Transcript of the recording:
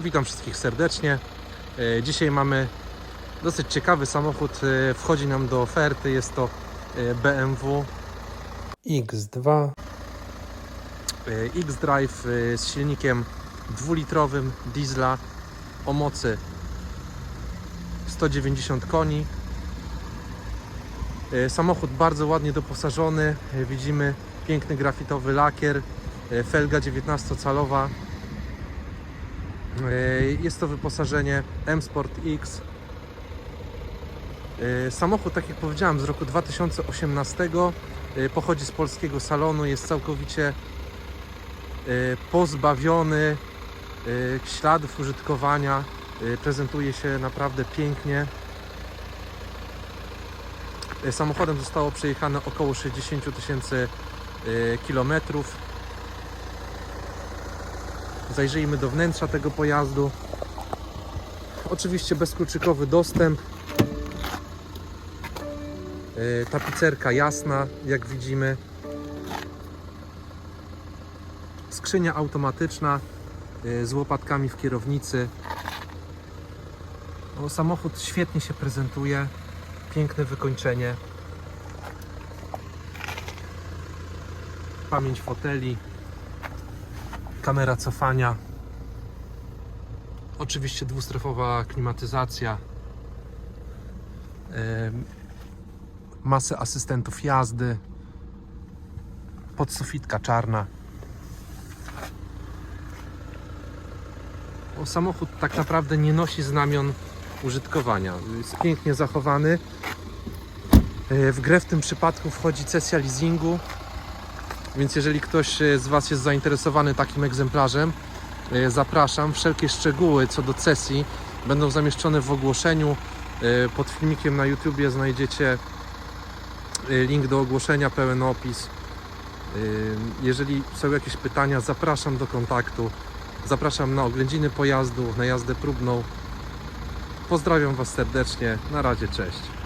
Witam wszystkich serdecznie. E, Dzisiaj mamy dosyć ciekawy samochód. e, Wchodzi nam do oferty. Jest to e, BMW X2 e, X-Drive z silnikiem dwulitrowym diesla o mocy 190 koni. Samochód bardzo ładnie doposażony. Widzimy piękny grafitowy lakier, felga 19-calowa. E, Jest to wyposażenie M-Sport X. E, Samochód, tak jak powiedziałem, z roku 2018 e, pochodzi z polskiego salonu, jest całkowicie pozbawiony śladów użytkowania. Prezentuje się naprawdę pięknie. Samochodem zostało przejechane około 60 000 tysięcy kilometrów. Zajrzyjmy do wnętrza tego pojazdu. Oczywiście bezkluczykowy dostęp. Yy, Tapicerka jasna, jak widzimy. Skrzynia automatyczna yy, z łopatkami w kierownicy. O, samochód świetnie się prezentuje. Piękne wykończenie. Pamięć foteli kamera cofania. Oczywiście dwustrefowa klimatyzacja. Masę asystentów jazdy. Podsufitka czarna. O, samochód tak naprawdę nie nosi znamion użytkowania. Jest pięknie zachowany. E, W grę w tym przypadku wchodzi cesja leasingu. Więc jeżeli ktoś e, z Was jest zainteresowany takim egzemplarzem, e, zapraszam. Wszelkie szczegóły co do cesji będą zamieszczone w ogłoszeniu. E, Pod filmikiem na YouTubie znajdziecie link do ogłoszenia, pełen opis. Jeżeli są jakieś pytania, zapraszam do kontaktu. Zapraszam na oględziny pojazdu, na jazdę próbną. Pozdrawiam Was serdecznie. Na razie, cześć.